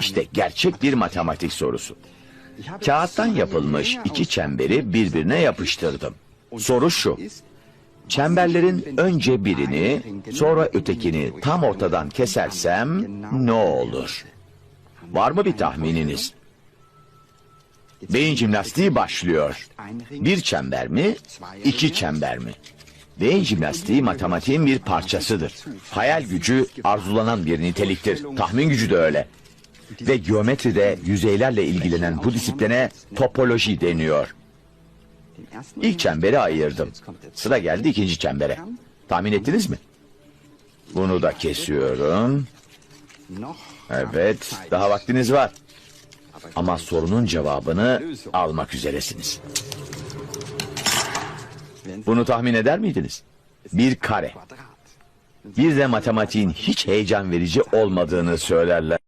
İşte gerçek bir matematik sorusu. Kağıttan yapılmış iki çemberi birbirine yapıştırdım. Soru şu. Çemberlerin önce birini, sonra ötekini tam ortadan kesersem ne olur? Var mı bir tahmininiz? Beyin jimnastiği başlıyor. Bir çember mi, iki çember mi? Beyin jimnastiği matematiğin bir parçasıdır. Hayal gücü arzulanan bir niteliktir. Tahmin gücü de öyle. Ve geometride yüzeylerle ilgilenen bu disipline topoloji deniyor. İlk çemberi ayırdım. Sıra geldi ikinci çembere. Tahmin ettiniz mi? Bunu da kesiyorum. Evet, daha vaktiniz var. Ama sorunun cevabını almak üzeresiniz. Bunu tahmin eder miydiniz? Bir kare. Bir de matematiğin hiç heyecan verici olmadığını söylerler.